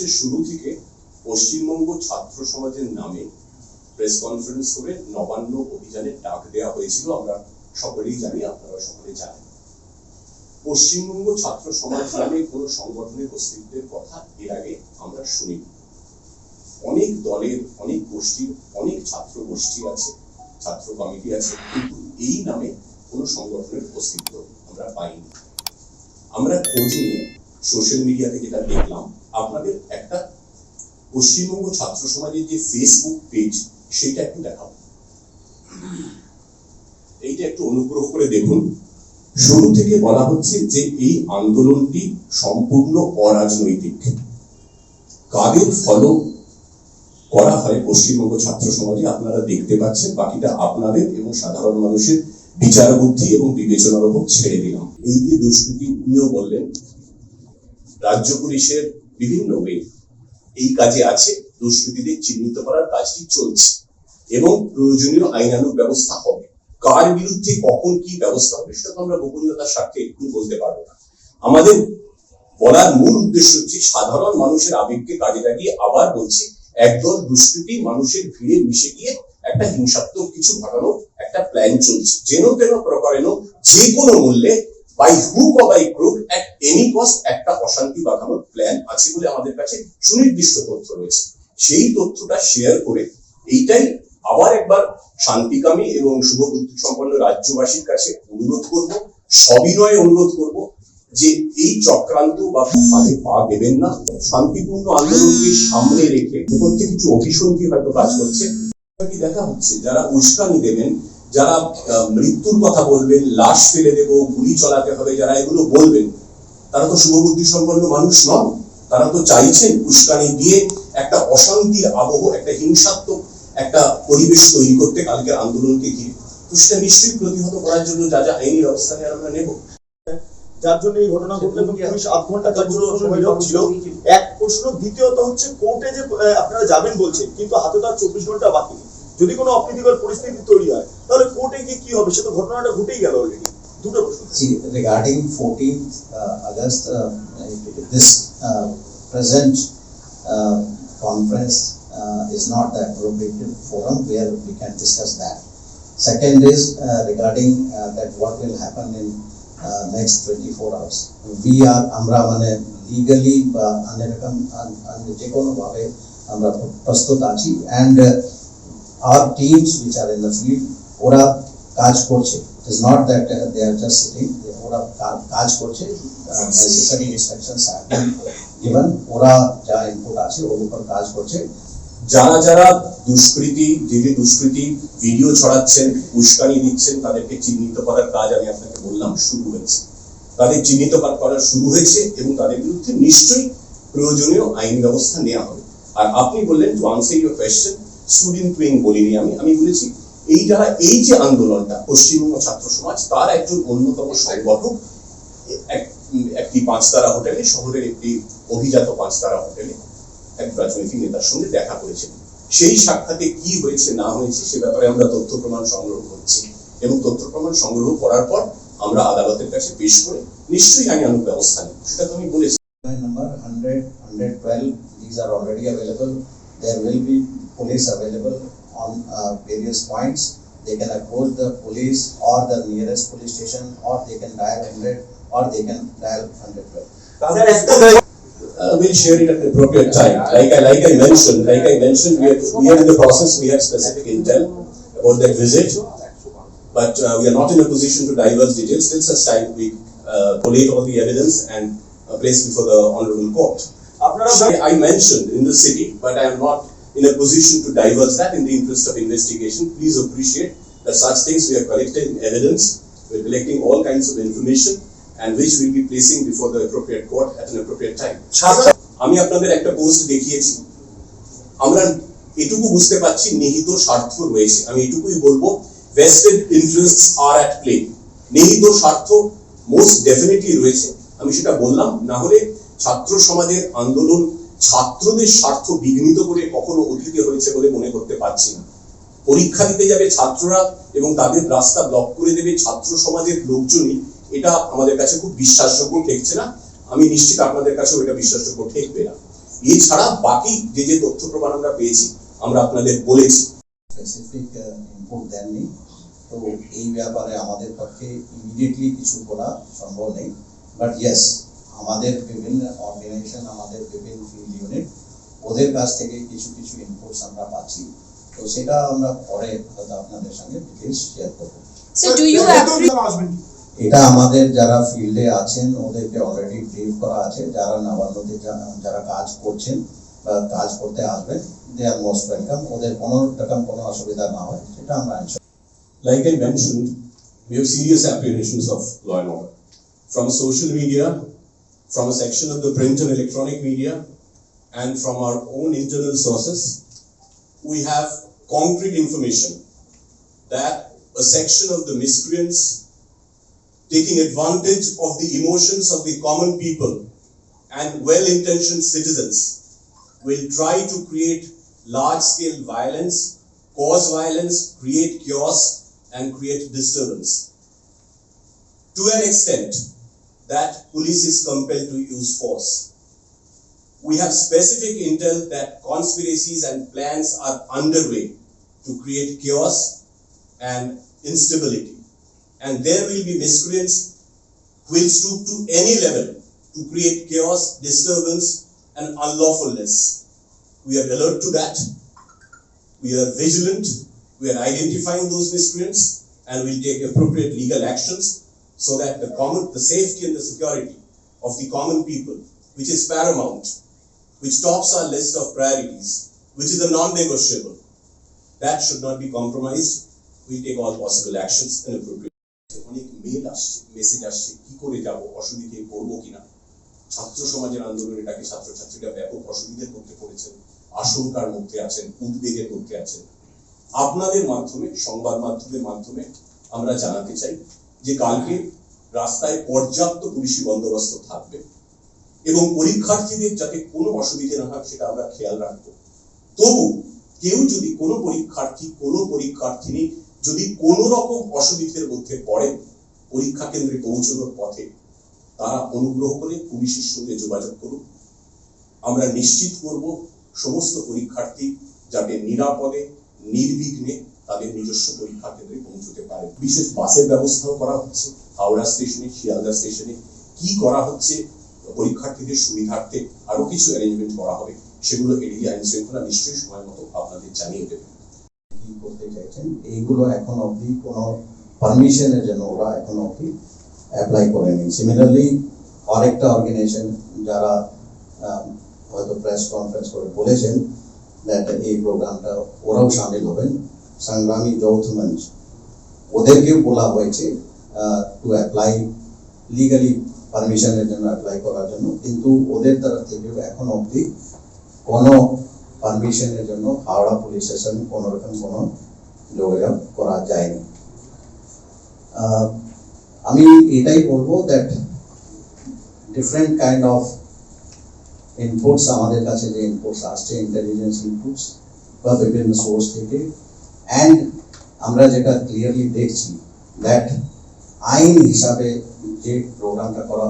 হচ্ছে শুরু থেকে পশ্চিমবঙ্গ ছাত্র সমাজের নামে প্রেস কনফারেন্স করে নবান্ন অভিযানের ডাক দেওয়া হয়েছিল। আমরা সকলেই জানি, আপনারা সকলে জানেন। পশ্চিমবঙ্গ ছাত্র সমাজ নামে কোনো সংগঠনের অস্তিত্বের কথা এর আগে আমরা শুনিনি। অনেক দলের, অনেক গোষ্ঠীর, অনেক ছাত্র গোষ্ঠী আছে, ছাত্র কমিটি আছে, কিন্তু এই নামে কোনো সংগঠনের অস্তিত্ব আমরা পাইনি। আমরা খোঁজ নিয়ে সোশ্যাল মিডিয়াতে যেটা দেখলাম, আপনাদের একটা পশ্চিমবঙ্গ ছাত্র সমাজের যে ফেসবুক পেজ সেটা একটু দেখাবো এইটা একটু অনুগ্রহ করে দেখুন। শুরু থেকে বলা হচ্ছে যে এই আন্দোলনটি সম্পূর্ণ অরাজনৈতিক। কাদের ফলো করা হয় পশ্চিমবঙ্গ ছাত্র সমাজে, আপনারা দেখতে পাচ্ছেন, বাকিটা আপনাদের এবং সাধারণ মানুষের বিচার বুদ্ধি এবং বিবেচনার উপর ছেড়ে দিলাম। এই যে দুষ্কৃতি উনিও বললেন রাজ্য পুলিশের বিভিন্ন ওয়ে এই কাজে আছে, দুষ্কৃতীদের চিহ্নিত করার কাজটি চলছে এবং প্রয়োজনীয় আইনানুগ ব্যবস্থা হবে। কার বিরুদ্ধে কখন কি ব্যবস্থা হবে সেটা তো আমরা গোপনীয়তার স্বার্থে একটু বলতে পারব না। আমাদের বলার মূল উদ্দেশ্য হচ্ছে সাধারণ মানুষের আবেগকে কাজে লাগিয়ে আবার বলছি, একদল দুষ্কৃতী মানুষের ভিড়ে মিশে গিয়ে একটা হিংসাত্মক কিছু ঘটানোর একটা প্ল্যান চলছে। যেন তেন প্রকারেণ যে কোনো মূল্যে বাই হুক বা by crook at any cost একটা অশান্তি বাঁধানোর প্ল্যান আছে বলে আমাদের কাছে সুনির্দিষ্ট তথ্য রয়েছে। সেই তথ্যটা শেয়ার করে এইটাই আবার একবার শান্তিকামী এবং শুভবুদ্ধি সম্পন্ন রাজ্যবাসীর কাছে অনুরোধ করব, সবিনয়ে অনুরোধ করব যে এই চক্রান্ত বা ফাঁদে পা দেবেন না, শান্তিপূর্ণ আন্দোলনকে সামনে রেখে প্রত্যেক কিছু অভিসন্ধি হয়তো কাজ করছে। দেখা হচ্ছে, যারা উস্কানি দেবেন যারা মৃত্যুর কথা বলবেন লাশ ফেলে দেব গুলি চলাতে হবে যারা এগুলো বলবেন তারা তো শুভবুদ্ধি সম্পন্ন মানুষ নন। তারা তো চাইছেন উস্কানি দিয়ে একটা অশান্তির আবহ একটা হিংসাত্মক একটা পরিবেশ তৈরি করতে কালকের আন্দোলনকে ঘিরে। তো সেটা নিশ্চয়ই প্রতিহত করার জন্য যা যা আইনি ব্যবস্থা নেওয়ার আমরা নেব। যার জন্য এই ঘটনা ঘটলো এবং পুলিশ আধ ঘণ্টা তার জন্য নীরব ছিল। এক প্রশ্ন দ্বিতীয়ত হচ্ছে কোর্টে যে আপনারা যাবেন বলছেন কিন্তু হাতে তো আর চব্বিশ ঘণ্টা বাকি যদি কোনো অপ্রীতিকর পরিস্থিতি তৈরি হয় তাহলে কোর্টে গিয়ে কি হবে সে তো ঘটনাটা ঘটেই গেল অলরেডি দুটো প্রশ্ন See, regarding 14th uh, August, uh, this uh, present uh, conference uh, is not the appropriate forum where we can discuss that. Second is uh, regarding uh, that what will happen in uh, next 24 hours. We are, আমরা মানে legally বা অন্যরকম যে কোনো ভাবে আমরা প্রস্তুত আছি and uh, our teams which are in the field ওরা কাজ করছে। Not that uh, they are just sitting they ওরা কাজ করছে। Necessary instructions have been given ওরা যা ইনপুট আছে ওর উপর কাজ করছে। যারা যারা দুষ্কৃতি যে দুষ্কৃতি ভিডিও ছড়াচ্ছেন উস্কানি দিচ্ছেন তাদেরকে চিহ্নিত করার কাজ আমি আপনাকে বললাম শুরু হয়েছে। তাদের চিহ্নিত করা শুরু হয়েছে এবং তাদের বিরুদ্ধে নিশ্চয়ই প্রয়োজনীয় আইন ব্যবস্থা নেওয়া হবে। আর আপনি বললেন to answer your question student wing বলিনি আমি আমি বলেছি এই যারা এই যে আন্দোলনটা পশ্চিমবঙ্গ ছাত্র সমাজ তার একজন অন্যতম সংগঠক এক- একটি পাঁচতারা হোটেলে শহরের একটি অভিজাত পাঁচতারা হোটেলে এক রাজনৈতিক নেতার সঙ্গে দেখা করেছেন। সেই সাক্ষাতে কি হয়েছে না হয়েছে সে ব্যাপারে আমরা তথ্য প্রমাণ সংগ্রহ করছি। এবং তথ্য প্রমাণ সংগ্রহ করার পর আমরা আদালতের কাছে পেশ করে নিশ্চয়ই আইনানুগ ব্যবস্থা নেব। সেটা তো আমি বলেছি। Line number 100, 112, these are already available. There will be police available. on uh, various points. They can approach the police or the nearest police station or they can dial 100 or they can dial 112. Uh, we'll share it at the appropriate time. Like I, like I mentioned, like I mentioned, we are, we are in the process, we have specific intel about that visit, but uh, we are not in a position to divulge details till such time we uh, collate all the evidence and uh, place before the Honorable Court. I mentioned in the city, but I am not in a position to divulge that in the interest of investigation. Please appreciate that such things we are collecting evidence, we are collecting all kinds of information and which we will be placing before the appropriate court at an appropriate time. আমি আপনাদের একটা post দেখিয়েছি আমরা এটুকু বুঝতে পারছি নিহিত স্বার্থ রয়েছে আমি এটুকুই বলব vested interest are at play নিহিত স্বার্থ মোস্ট ডেফিনেটলি রয়েছে আমি সেটা বললাম না হলে ছাত্র সমাজের আন্দোলন ছাত্রদের স্বার্থ বিঘ্নিত করে কখনো অতীতে হয়েছে বলে মনে করতে পারছি না। পরীক্ষা দিতে যাবে ছাত্ররা এবং তাদের রাস্তা ব্লক করে দেবে ছাত্র সমাজের লোকজনই। এটা আমাদের কাছে খুব বিশ্বাসযোগ্য ঠেকছে না? আমি নিশ্চিত আপনাদের কাছে এটা বিশ্বাসযোগ্য ঠেকবে না। এছাড়া বাকি যে যে তথ্য প্রমাণ আমরা পেয়েছি আমরা আপনাদের বলেছি। স্পেসিফিক ইনপুট uh, দেননি। তো এই ব্যাপারে আমাদের পক্ষে ইমিডিয়েটলি কিছু করা সম্ভব নেই। বাট ইয়েস আমাদের বিভিন্ন অর্গানাইজেশন আমাদের বিভিন্ন ফিল্ড ইউনিট ওদের কাছ থেকে কিছু কিছু ইনপুটস আমরা পাচ্ছি। তো সেটা আমরা পরে হয়তো আপনাদের সঙ্গে ডিটেলস শেয়ার করব? এটা আমাদের যারা ফিল্ডে আছেন ওদেরকে অলরেডি ব্রিফ করা আছে। যারা নবান্নতে যারা কাজ করছেন বা কাজ করতে আসবেন দে আর মোস্ট ওয়েলকাম ওদের কোনো রকম কোনো অসুবিধা না হয় সেটা আমরা Like I mentioned, we have serious apprehensions of law and order. From social media, from a section of the print and electronic media, and from our own internal sources, we have concrete information that a section of the miscreants taking advantage of the emotions of the common people and well-intentioned citizens will try to create large-scale violence, cause violence, create chaos, and create disturbance. To an extent that police is compelled to use force. We have specific intel that conspiracies and plans are underway to create chaos and instability. And there will be miscreants who will stoop to any level to create chaos, disturbance, and unlawfulness. We are alert to that. We are vigilant. We are identifying those miscreants and we will take appropriate legal actions so that the common, the safety and the security of the common people, which is paramount, which tops our list of priorities, which is a non-negotiable, that should not be compromised. We take all possible actions and appropriate. অসুবিধে পড়ব কিনা ছাত্র সমাজের আন্দোলন এটাকে ছাত্রছাত্রীরা ব্যাপক অসুবিধার মধ্যে পড়েছেন আশঙ্কার মধ্যে আছেন উদ্বেগের মধ্যে আছেন আপনাদের মাধ্যমে সংবাদ মাধ্যমের মাধ্যমে আমরা জানাতে চাই যে কালকে রাস্তায় পর্যাপ্ত পুলিশি বন্দোবস্ত থাকবে এবং পরীক্ষার্থীদের যাতে কোনো অসুবিধে না হয় সেটা আমরা খেয়াল রাখব। তবু কেউ যদি কোনো পরীক্ষার্থী, কোনো পরীক্ষার্থিনী যদি কোনো রকম অসুবিধের মধ্যে পড়ে পরীক্ষা কেন্দ্রে পৌঁছানোর পথে, তারা অনুগ্রহ করে পুলিশের সঙ্গে যোগাযোগ করুন। আমরা নিশ্চিত করব সমস্ত পরীক্ষার্থী যাতে নিরাপদে নির্বিঘ্নে তাদের নিজস্ব পরীক্ষা কেন্দ্রে পৌঁছতে পারে। বিশেষ বাসের ব্যবস্থাও করা হচ্ছে, হাওড়া স্টেশনে, শিয়ালদা স্টেশনে। কি করা হচ্ছে? পরীক্ষার্থীদের সুবিধার্থে আরও কিছু অ্যারেঞ্জমেন্ট করা হবে, সেগুলো এড়িয়ে আইন শৃঙ্খলা নিশ্চয়ই সময় মতো আপনাদের জানিয়ে দেবে। কি করতে চাইছেন? এইগুলো এখন অবধি কোনো পারমিশনের জন্য ওরা এখন অবধি অ্যাপ্লাই করেনি। সিমিলারলি আরেকটা অর্গানাইজেশন যারা হয়তো প্রেস কনফারেন্স করে বলেছেন এই প্রোগ্রামটা ওরাও সামিল হবেন সংগ্রামী যৌথ মঞ্চ ওদেরকেও বলা হয়েছে টু অ্যাপ্লাই লিগালি পারমিশনের জন্য অ্যাপ্লাই করার জন্য, কিন্তু ওদের তরফ থেকেও এখন অবধি কোনো পারমিশনের জন্য হাওড়া পুলিশ স্টেশন কোনো রকম কোনো যোগাযোগ করা যায়নি। আমি এটাই বলব that different kind of inputs আমাদের কাছে যে ইনপুটস আসছে ইন্টেলিজেন্স ইনপুটস বা বিভিন্ন সোর্স থেকে অ্যান্ড আমরা যেটা ক্লিয়ারলি দেখছি দ্যাট আইন হিসাবে যে প্রোগ্রামটা করা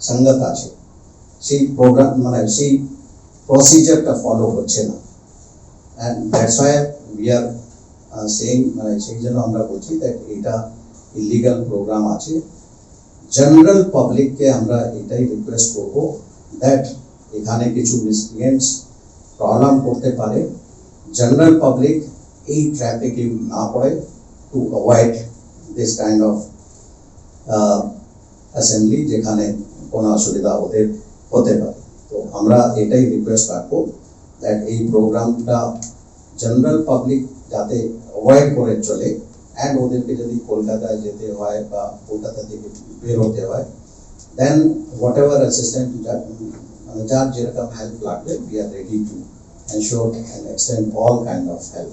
সঙ্গত আছে সেই প্রোগ্রাম মানে সেই প্রসিজারটা ফলো হচ্ছে না and that's why we are saying মানে সেই জন্য আমরা বলছি দ্যাট এটা ইলিগাল প্রোগ্রাম আছে জেনারেল পাবলিককে আমরা এটাই রিকোয়েস্ট করব দ্যাট এখানে কিছু মিসক্রিয়েন্টস প্রবলেম করতে পারে। জেনারেল পাবলিক এই ট্র্যাপে না পড়ে to avoid this kind of assembly যেখানে কোনো অসুবিধা ওদের হতে পারে। তো আমরা এটাই রিকোয়েস্ট রাখব দ্যাট এই প্রোগ্রামটা জেনারেল পাবলিক যাতে অ্যাভয়েড করে চলে। অ্যান্ড ওদেরকে যদি কলকাতায় যেতে হয় বা কলকাতা থেকে বের হতে হয় Then whatever assistant Anujar Jirakam help wanted, we are ready to ensure and extend all kind of help.